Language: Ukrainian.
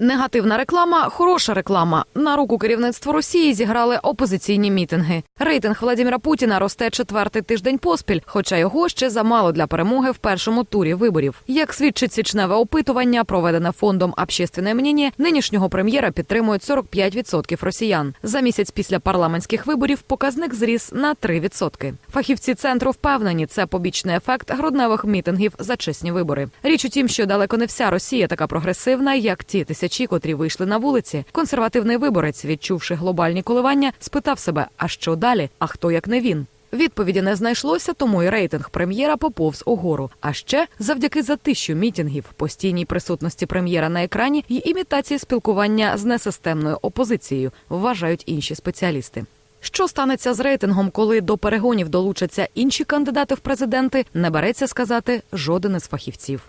Негативна реклама хороша реклама. На руку керівництву Росії зіграли опозиційні мітинги. Рейтинг Владимира Путіна росте четвертий тиждень поспіль, хоча його ще замало для перемоги в першому турі виборів. Як свідчить січневе опитування, проведене фондом «Общественне мнення», нинішнього прем'єра підтримують 45% росіян. За місяць після парламентських виборів показник зріс на 3%. Фахівці центру впевнені, це побічний ефект грудневих мітингів за чесні вибори. Річ у тім, що далеко не вся Росія така прогресивна, як ті тисячі, котрі вийшли на вулиці. Консервативний виборець, відчувши глобальні коливання, спитав себе: а що далі? А хто як не він? Відповіді не знайшлося, тому і рейтинг прем'єра поповз угору. А ще завдяки затищу мітингів, постійній присутності прем'єра на екрані і імітації спілкування з несистемною опозицією, вважають інші спеціалісти. Що станеться з рейтингом, коли до перегонів долучаться інші кандидати в президенти, не береться сказати жоден із фахівців.